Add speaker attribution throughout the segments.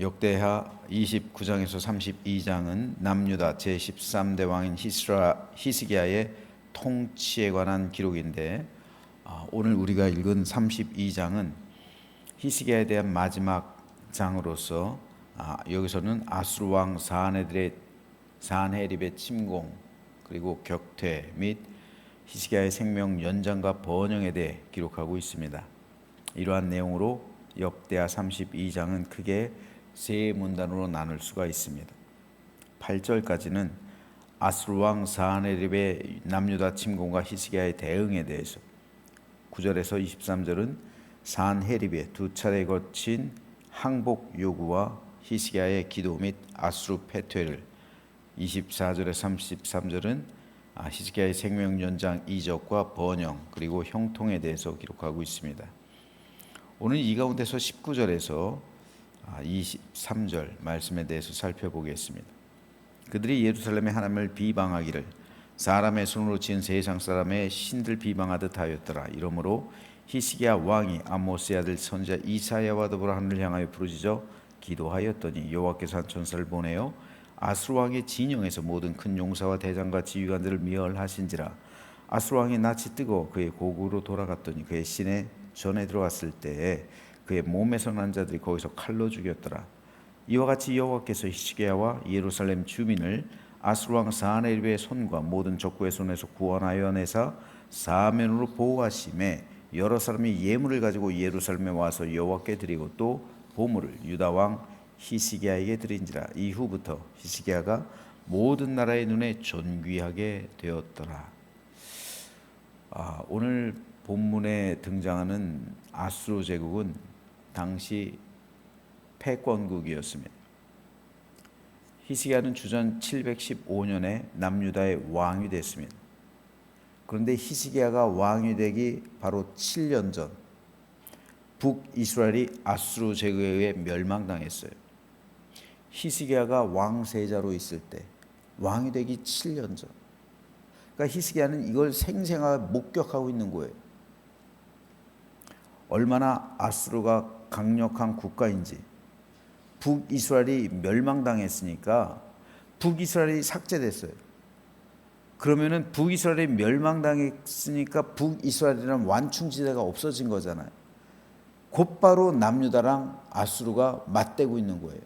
Speaker 1: 역대하 29장에서 32장은 남유다 제13대 왕인 히스라, 히스기야의 통치에 관한 기록인데 아, 오늘 우리가 읽은 32장은 히스기야에 대한 마지막 장으로서 아, 여기서는 아수르 왕 사한헤립의 사한헤립의 침공 그리고 격퇴 및 히스기야의 생명 연장과 번영에 대해 기록하고 있습니다. 이러한 내용으로 역대하 32장은 크게 세 문단으로 나눌 수가 있습니다. 8절까지는 아수르 왕 사하네립의 남유다 침공과 히스기야의 대응에 대해서 9절에서 23절은 사한헤립의 두 차례 거친 항복 요구와 히스기야의 기도 및 아수르 패퇴를 24절에 33절은 아, 히스기야의 생명 연장 이적과 번영 그리고 형통에 대해서 기록하고 있습니다. 오늘 이 가운데서 19절에서 23절 말씀에 대해서 살펴보겠습니다. 그들이 예루살렘의 하나님을 비방하기를 사람의 손으로 지은 세상 사람의 신들 비방하듯 하였더라. 이러므로 히스기야 왕이 아모스의 아들 선지자 이사야와 더불어 하늘을 향하여 부르짖어 기도하였더니 여호와께서 한 천사를 보내어 아수르 왕의 진영에서 모든 큰 용사와 대장과 지휘관들을 멸하신지라 아수르 왕이 낯이 뜨고 그의 고국으로 돌아갔더니 그의 신에 전에 들어왔을 때에 그의 몸에서 난 자들이 거기서 칼로 죽였더라. 이와 같이 여호와께서 히스기야와 예루살렘 주민을 아수르 왕 사하네립의 손과 모든 적구의 손에서 구원하여 내사 사면으로 보호하심에 여러 사람이 예물을 가지고 예루살렘에 와서 여호와께 드리고 또 보물을 유다 왕 히스기야에게 드린지라 이후부터 히스기야가 모든 나라의 눈에 존귀하게 되었더라. 아, 오늘 본문에 등장하는 아수르 제국은 당시 패권국이었습니다. 히스기야는 주전 715년에 남유다의 왕이 됐습니다. 그런데 히스기야가 왕이 되기 바로 7년 전 북이스라엘이 아수르 제국에 의해 멸망당했어요. 히스기야가 왕세자로 있을 때 왕이 되기 7년 전. 그러니까 히스기야는 이걸 생생하게 목격하고 있는 거예요. 얼마나 아수르가 강력한 국가인지 북이스라엘이 멸망당했으니까 북이스라엘이 삭제됐어요. 그러면은 북이스라엘이 멸망당했으니까 북이스라엘이라는 완충지대가 없어진 거잖아요. 곧바로 남유다랑 아수르가 맞대고 있는 거예요.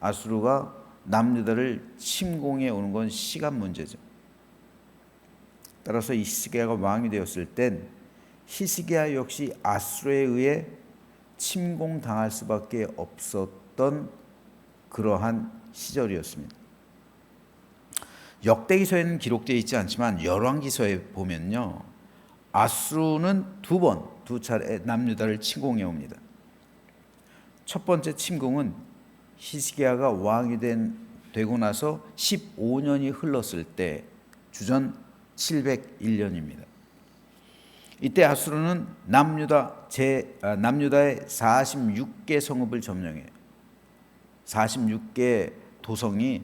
Speaker 1: 아수르가 남유다를 침공해 오는 건 시간 문제죠. 따라서 히스기야가 왕이 되었을 땐 히스기야 역시 아수르에 의해 침공당할 수밖에 없었던 그러한 시절이었습니다. 역대기서에는 기록되어 있지 않지만 열왕기서에 보면요. 아수르는 두 번, 두 차례 남유다를 침공해 옵니다. 첫 번째 침공은 히스기야가 왕이 된, 되고 나서 15년이 흘렀을 때 주전 701년입니다. 이때 아수르는 남유다 제 아, 남유다의 46개 성읍을 점령해요. 46개 도성이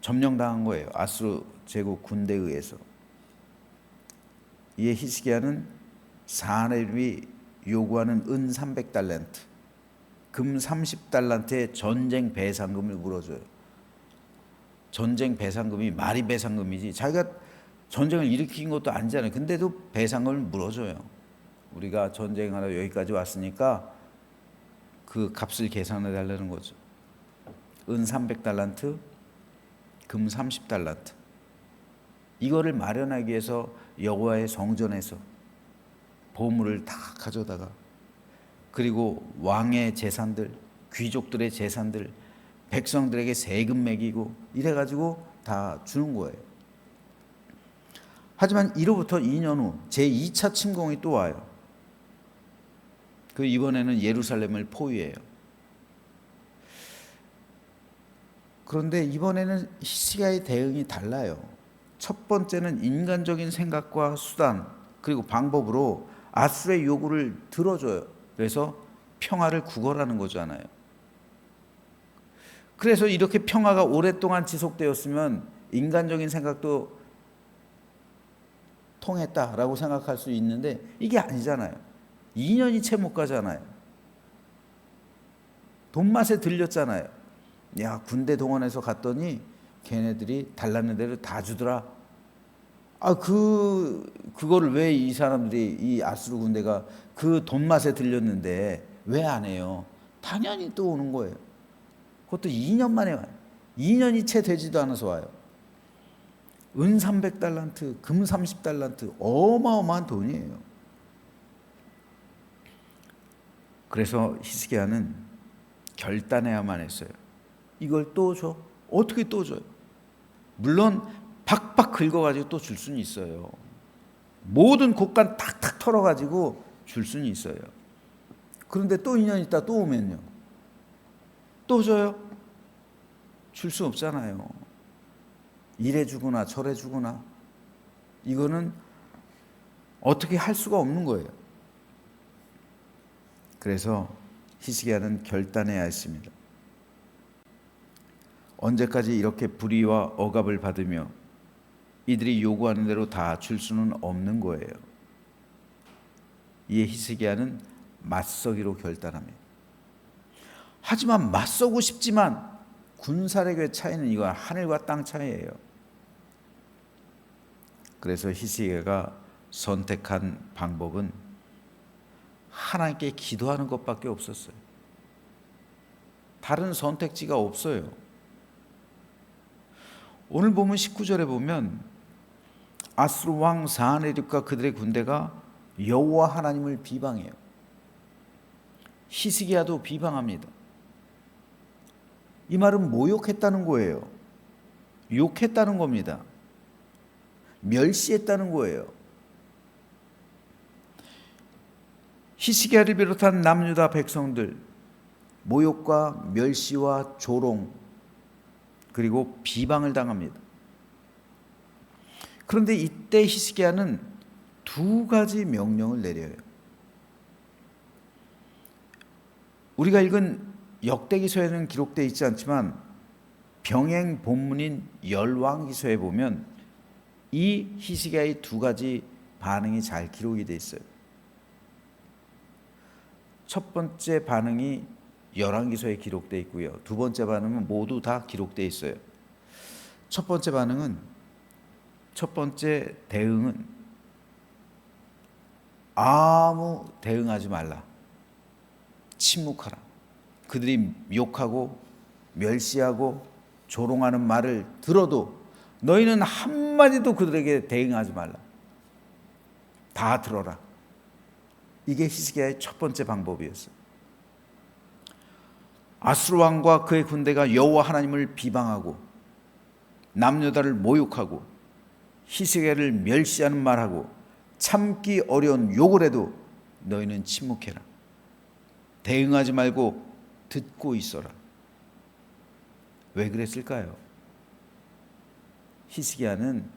Speaker 1: 점령당한 거예요. 아수르 제국 군대에 의해서. 이에 히스기야는 사하넬이 요구하는 은 300달란트, 금 30달란트의 전쟁 배상금을 물어줘요. 전쟁 배상금이 말이 배상금이지 자기가 전쟁을 일으킨 것도 아니잖아요. 근데도 배상금을 물어줘요. 우리가 전쟁하러 여기까지 왔으니까 그 값을 계산해 달라는 거죠. 은 300달란트, 금 30달란트. 이거를 마련하기 위해서 여호와의 성전에서 보물을 다 가져다가 그리고 왕의 재산들, 귀족들의 재산들, 백성들에게 세금 매기고 이래 가지고 다 주는 거예요. 하지만 이로부터 2년 후 제2차 침공이 또 와요. 그 이번에는 예루살렘을 포위해요. 그런데 이번에는 히스기야의 대응이 달라요. 첫 번째는 인간적인 생각과 수단 그리고 방법으로 아수의 요구를 들어줘요. 그래서 평화를 구걸하는 거잖아요. 그래서 이렇게 평화가 오랫동안 지속되었으면 인간적인 생각도 통했다라고 생각할 수 있는데 이게 아니잖아요. 2년이 채 못 가잖아요. 돈맛에 들렸잖아요. 야 군대 동원해서 갔더니 걔네들이 달라는 대로 다 주더라. 아 그 그거를 왜 이 사람들이 이 아수르 군대가 그 돈맛에 들렸는데 왜 안 해요? 당연히 또 오는 거예요. 그것도 2년 만에 와요. 2년이 채 되지도 않아서 와요. 은 300달란트, 금 30달란트 어마어마한 돈이에요. 그래서 히스기야는 결단해야만 했어요. 이걸 또 줘? 어떻게 또 줘요? 물론 박박 긁어가지고 또 줄 수는 있어요. 모든 곳간 탁탁 털어가지고 줄 수는 있어요. 그런데 또 2년 있다 또 오면요. 또 줘요? 줄 수 없잖아요. 이래 주거나 저래 주거나 이거는 어떻게 할 수가 없는 거예요. 그래서 히스기야는 결단해야 했습니다. 언제까지 이렇게 불의와 억압을 받으며 이들이 요구하는 대로 다 줄 수는 없는 거예요. 이에 히스기야는 맞서기로 결단합니다. 하지만 맞서고 싶지만 군사력의 차이는 이거 하늘과 땅 차이예요. 그래서 히스기야가 선택한 방법은 하나님께 기도하는 것밖에 없었어요. 다른 선택지가 없어요. 오늘 보면 19절에 보면 아스루 왕 사하네립과 그들의 군대가 여호와 하나님을 비방해요. 히스기야도 비방합니다. 이 말은 모욕했다는 거예요. 욕했다는 겁니다. 멸시했다는 거예요. 히스기야를 비롯한 남유다 백성들 모욕과 멸시와 조롱 그리고 비방을 당합니다. 그런데 이때 히스기야는 두 가지 명령을 내려요. 우리가 읽은 역대기서에는 기록되어 있지 않지만 병행 본문인 열왕기서에 보면 이 히스기야의 두 가지 반응이 잘 기록이 돼 있어요. 첫 번째 반응이 열왕기서에 기록돼 있고요. 두 번째 반응은 모두 다 기록돼 있어요. 첫 번째 반응은 첫 번째 대응은 아무 대응하지 말라. 침묵하라. 그들이 욕하고 멸시하고 조롱하는 말을 들어도 너희는 한마디도 그들에게 대응하지 말라. 다 들어라. 이게 히스기야의 첫 번째 방법이었어요. 아수르 왕과 그의 군대가 여호와 하나님을 비방하고 남유다를 모욕하고 히스기야를 멸시하는 말하고 참기 어려운 욕을 해도 너희는 침묵해라. 대응하지 말고 듣고 있어라. 왜 그랬을까요? 히스기야는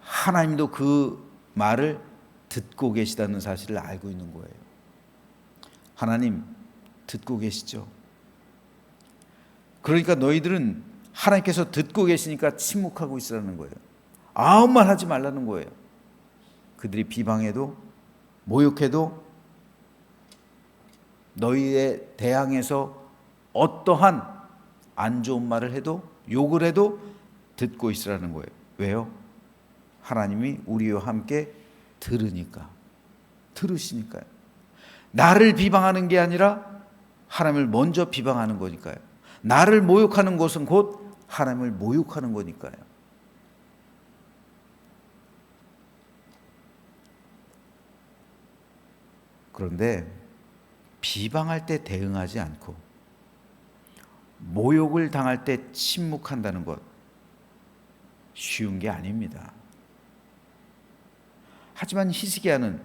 Speaker 1: 하나님도 그 말을 듣고 계시다는 사실을 알고 있는 거예요. 하나님 듣고 계시죠? 그러니까 너희들은 하나님께서 듣고 계시니까 침묵하고 있으라는 거예요. 아무 말 하지 말라는 거예요. 그들이 비방해도 모욕해도 너희에 대항해서 어떠한 안 좋은 말을 해도 욕을 해도 듣고 있으라는 거예요. 왜요? 하나님이 우리와 함께 들으니까 들으시니까요. 나를 비방하는 게 아니라 하나님을 먼저 비방하는 거니까요. 나를 모욕하는 것은 곧 하나님을 모욕하는 거니까요. 그런데 비방할 때 대응하지 않고 모욕을 당할 때 침묵한다는 것 쉬운 게 아닙니다. 하지만 히스기야는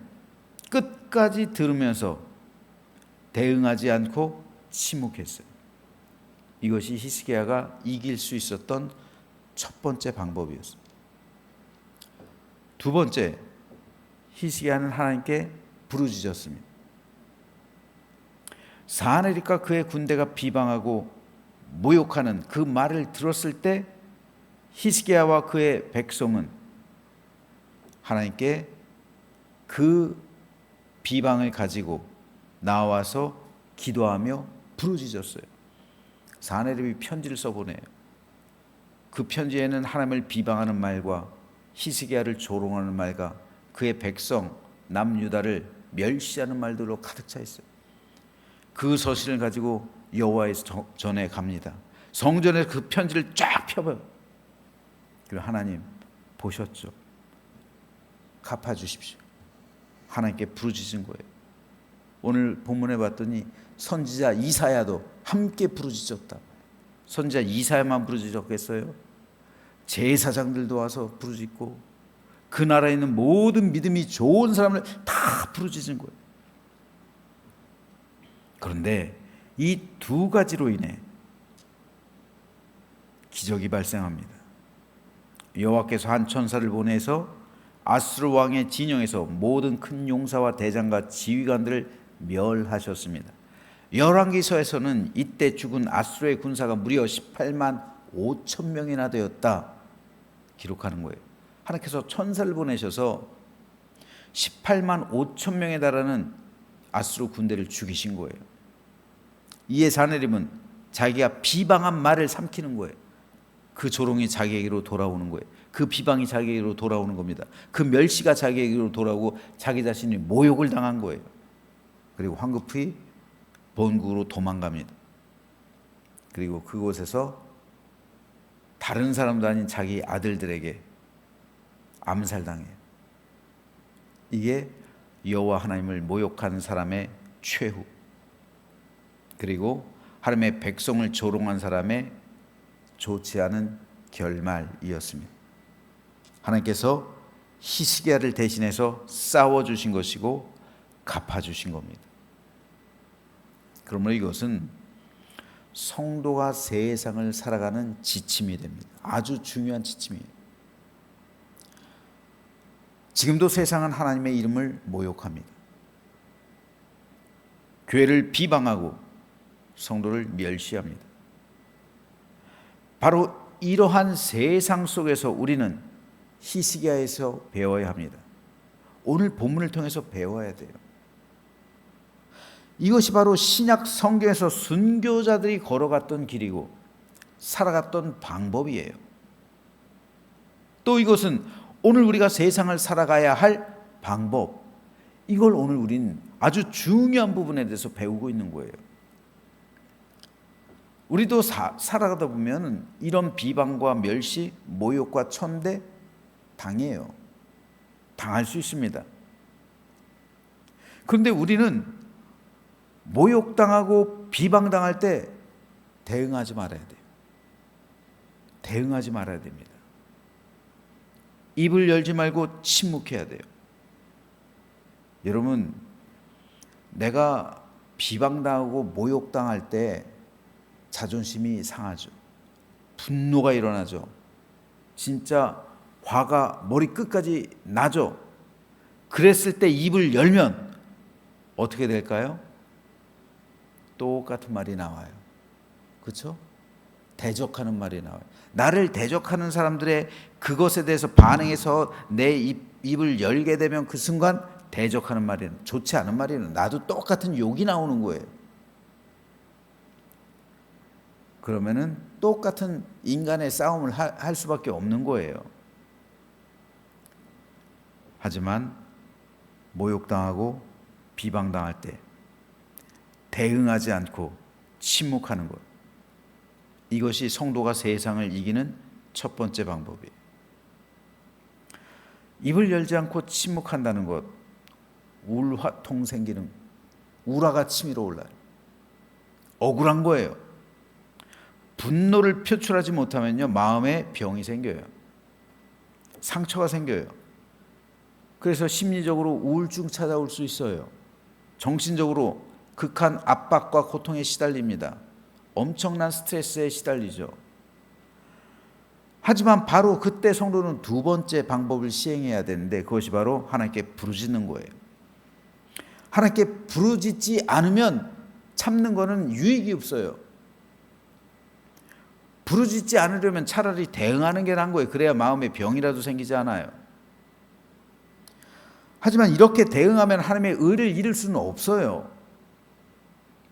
Speaker 1: 끝까지 들으면서 대응하지 않고 침묵했어요. 이것이 히스기야가 이길 수 있었던 첫 번째 방법이었습니다. 두 번째, 히스기야는 하나님께 부르짖었습니다. 사하네립과 그의 군대가 비방하고 모욕하는 그 말을 들었을 때 히스기야와 그의 백성은 하나님께 그 비방을 가지고 나와서 기도하며 부르짖었어요. 사내립이 편지를 써보내요. 그 편지에는 하나님을 비방하는 말과 히스기야를 조롱하는 말과 그의 백성 남유다를 멸시하는 말들로 가득 차 있어요. 그 서신을 가지고 여호와의 전에 갑니다. 성전에 그 편지를 쫙 펴봐요. 그리고 하나님 보셨죠? 갚아 주십시오. 하나님께 부르짖은 거예요. 오늘 본문에 봤더니 선지자 이사야도 함께 부르짖었다. 선지자 이사야만 부르짖었겠어요? 제사장들도 와서 부르짖고 그 나라에 있는 모든 믿음이 좋은 사람을 다 부르짖은 거예요. 그런데 이 두 가지로 인해 기적이 발생합니다. 여호와께서 한 천사를 보내서 아스루 왕의 진영에서 모든 큰 용사와 대장과 지휘관들을 멸하셨습니다. 열왕기서에서는 이때 죽은 아수르의 군사가 무려 18만 5천 명이나 되었다 기록하는 거예요. 하나님께서 천사를 보내셔서 18만 5천 명에 달하는 아수르 군대를 죽이신 거예요. 이에 사내림은 자기가 비방한 말을 삼키는 거예요. 그 조롱이 자기에게로 돌아오는 거예요. 그 비방이 자기에게로 돌아오는 겁니다. 그 멸시가 자기에게로 돌아오고 자기 자신이 모욕을 당한 거예요. 그리고 황급히 본국으로 도망갑니다. 그리고 그곳에서 다른 사람도 아닌 자기 아들들에게 암살당해요. 이게 여호와 하나님을 모욕한 사람의 최후. 그리고 하나님의 백성을 조롱한 사람의 좋지 않은 결말이었습니다. 하나님께서 히스기야를 대신해서 싸워 주신 것이고 갚아 주신 겁니다. 그러므로 이것은 성도가 세상을 살아가는 지침이 됩니다. 아주 중요한 지침이에요. 지금도 세상은 하나님의 이름을 모욕합니다. 교회를 비방하고 성도를 멸시합니다. 바로 이러한 세상 속에서 우리는 히스기야에서 배워야 합니다. 오늘 본문을 통해서 배워야 돼요. 이것이 바로 신약 성경에서 순교자들이 걸어갔던 길이고 살아갔던 방법이에요. 또 이것은 오늘 우리가 세상을 살아가야 할 방법. 이걸 오늘 우린 아주 중요한 부분에 대해서 배우고 있는 거예요. 우리도 사, 살아가다 보면 이런 비방과 멸시, 모욕과 천대 당해요. 당할 수 있습니다. 그런데 우리는 모욕당하고 비방당할 때 대응하지 말아야 돼요. 대응하지 말아야 됩니다. 입을 열지 말고 침묵해야 돼요. 여러분, 내가 비방당하고 모욕당할 때 자존심이 상하죠. 분노가 일어나죠. 진짜 화가 머리 끝까지 나죠. 그랬을 때 입을 열면 어떻게 될까요? 똑같은 말이 나와요. 그렇죠? 대적하는 말이 나와요. 나를 대적하는 사람들의 그것에 대해서 반응해서 내 입, 입을 열게 되면 그 순간 대적하는 말이 좋지 않은 말이 나도 똑같은 욕이 나오는 거예요. 그러면은 똑같은 인간의 싸움을 하, 할 수밖에 없는 거예요. 하지만 모욕당하고 비방당할 때 대응하지 않고 침묵하는 것. 이것이 성도가 세상을 이기는 첫 번째 방법이에요. 입을 열지 않고 침묵한다는 것, 울화통 생기는 우라가 치밀어 올라요. 억울한 거예요. 분노를 표출하지 못하면요, 마음에 병이 생겨요. 상처가 생겨요. 그래서 심리적으로 우울증 찾아올 수 있어요. 정신적으로 극한 압박과 고통에 시달립니다. 엄청난 스트레스에 시달리죠. 하지만 바로 그때 성도는 두 번째 방법을 시행해야 되는데 그것이 바로 하나님께 부르짖는 거예요. 하나님께 부르짖지 않으면 참는 거는 유익이 없어요. 부르짖지 않으려면 차라리 대응하는 게 나은 거예요. 그래야 마음에 병이라도 생기지 않아요. 하지만 이렇게 대응하면 하나님의 의를 잃을 수는 없어요.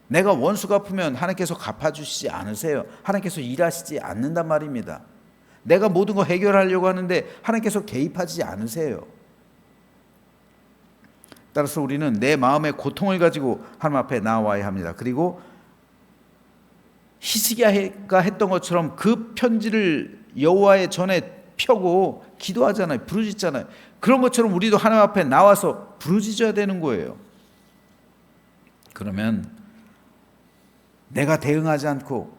Speaker 1: 내가 원수 갚으면 하나님께서 갚아주시지 않으세요. 하나님께서 일하시지 않는단 말입니다. 내가 모든 거 해결하려고 하는데 하나님께서 개입하지 않으세요. 따라서 우리는 내 마음의 고통을 가지고 하나님 앞에 나와야 합니다. 그리고 히스기야가 했던 것처럼 그 편지를 여호와의 전에 펴고 기도하잖아요. 부르짖잖아요. 그런 것처럼 우리도 하나님 앞에 나와서 부르짖어야 되는 거예요. 그러면 내가 대응하지 않고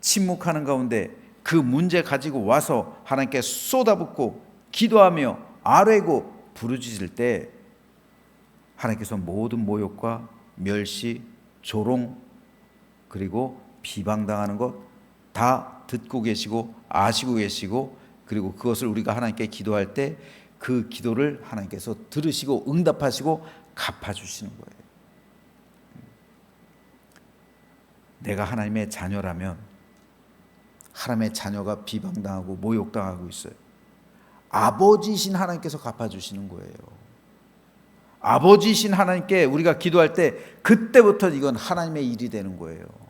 Speaker 1: 침묵하는 가운데 그 문제 가지고 와서 하나님께 쏟아붓고 기도하며 아뢰고 부르짖을 때 하나님께서 모든 모욕과 멸시, 조롱 그리고 비방당하는 것 다 듣고 계시고 아시고 계시고 그리고 그것을 우리가 하나님께 기도할 때 그 기도를 하나님께서 들으시고 응답하시고 갚아 주시는 거예요. 내가 하나님의 자녀라면 하나님의 자녀가 비방당하고 모욕당하고 있어요. 아버지신 하나님께서 갚아 주시는 거예요. 아버지신 하나님께 우리가 기도할 때 그때부터 이건 하나님의 일이 되는 거예요.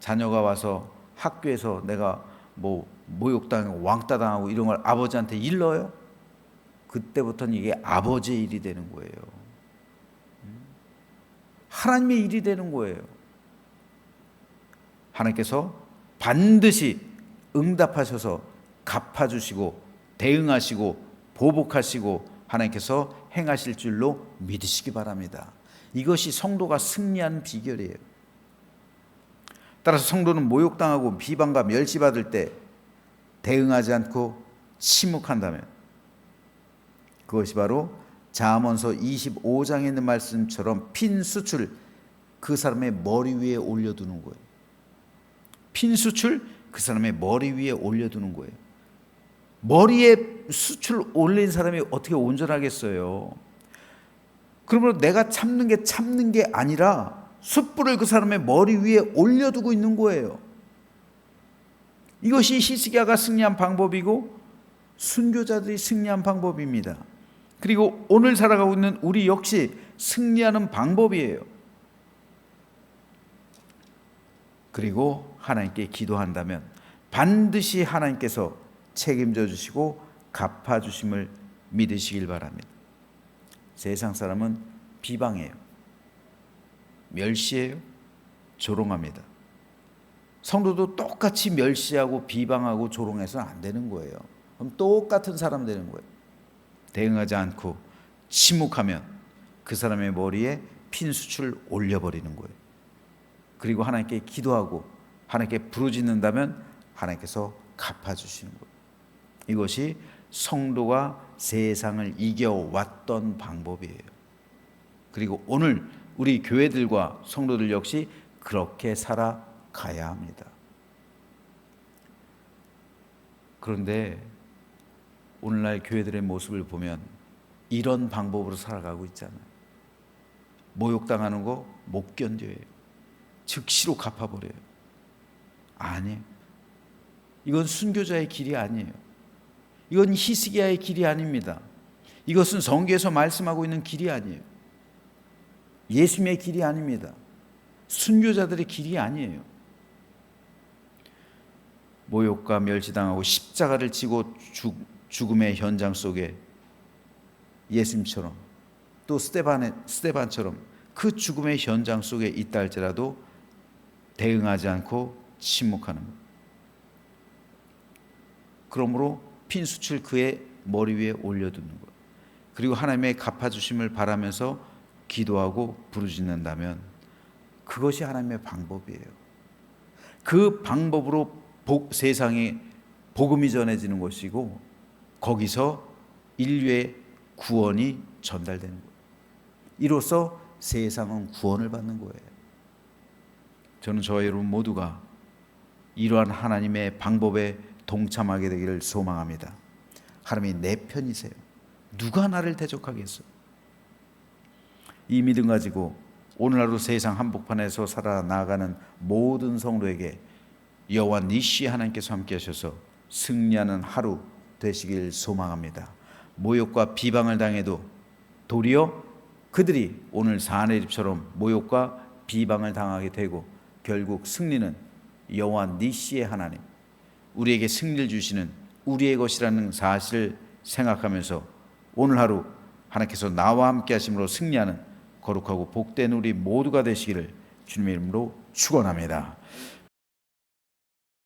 Speaker 1: 자녀가 와서 학교에서 내가 뭐 모욕당하고 왕따당하고 이런 걸 아버지한테 일러요? 그때부터는 이게 아버지의 일이 되는 거예요. 하나님의 일이 되는 거예요. 하나님께서 반드시 응답하셔서 갚아주시고 대응하시고 보복하시고 하나님께서 행하실 줄로 믿으시기 바랍니다. 이것이 성도가 승리하는 비결이에요. 따라서 성도는 모욕당하고 비방과 멸시받을 때 대응하지 않고 침묵한다면 그것이 바로 자문서 25장에 있는 말씀처럼 핀 수출 그 사람의 머리 위에 올려두는 거예요. 핀 수출 그 사람의 머리 위에 올려두는 거예요. 머리에 수출 올린 사람이 어떻게 온전하겠어요? 그러면 내가 참는 게 참는 게 아니라 숯불을 그 사람의 머리 위에 올려두고 있는 거예요. 이것이 히스기야가 승리한 방법이고 순교자들이 승리한 방법입니다. 그리고 오늘 살아가고 있는 우리 역시 승리하는 방법이에요. 그리고 하나님께 기도한다면 반드시 하나님께서 책임져 주시고 갚아 주심을 믿으시길 바랍니다. 세상 사람은 비방해요. 멸시해요. 조롱합니다. 성도도 똑같이 멸시하고 비방하고 조롱해서는 안 되는 거예요. 그럼 똑같은 사람 되는 거예요. 대응하지 않고 침묵하면 그 사람의 머리에 핀 수출 올려버리는 거예요. 그리고 하나님께 기도하고 하나님께 부르짖는다면 하나님께서 갚아주시는 거예요. 이것이 성도가 세상을 이겨왔던 방법이에요. 그리고 오늘 우리 교회들과 성도들 역시 그렇게 살아가야 합니다. 그런데 오늘날 교회들의 모습을 보면 이런 방법으로 살아가고 있잖아요. 모욕당하는 거 못 견뎌요. 즉시로 갚아버려요. 아니에요. 이건 순교자의 길이 아니에요. 이건 히스기야의 길이 아닙니다. 이것은 성경에서 말씀하고 있는 길이 아니에요. 예수님의 길이 아닙니다. 순교자들의 길이 아니에요. 모욕과 멸시당하고 십자가를 지고 죽, 죽음의 현장 속에 예수님처럼 또 스테반의 스테반처럼 그 죽음의 현장 속에 있다 할지라도 대응하지 않고 침묵하는 것. 그러므로 핀 수출 그의 머리 위에 올려두는 것. 그리고 하나님의 갚아주심을 바라면서 기도하고 부르짖는다면 그것이 하나님의 방법이에요. 그 방법으로 복, 세상에 복음이 전해지는 것이고 거기서 인류의 구원이 전달되는 거예요. 이로써 세상은 구원을 받는 거예요. 저는 저와 여러분 모두가 이러한 하나님의 방법에 동참하게 되기를 소망합니다. 하나님이 내 편이세요. 누가 나를 대적하겠어? 이 믿음 가지고 오늘 하루 세상 한복판에서 살아나가는 모든 성도에게 여호와 니시 하나님께서 함께 하셔서 승리하는 하루 되시길 소망합니다. 모욕과 비방을 당해도 도리어 그들이 오늘 사내립처럼 모욕과 비방을 당하게 되고 결국 승리는 여호와 니시의 하나님 우리에게 승리를 주시는 우리의 것이라는 사실을 생각하면서 오늘 하루 하나님께서 나와 함께 하심으로 승리하는 거룩하고 복된 우리 모두가 되시기를 주님의 이름으로 축원합니다.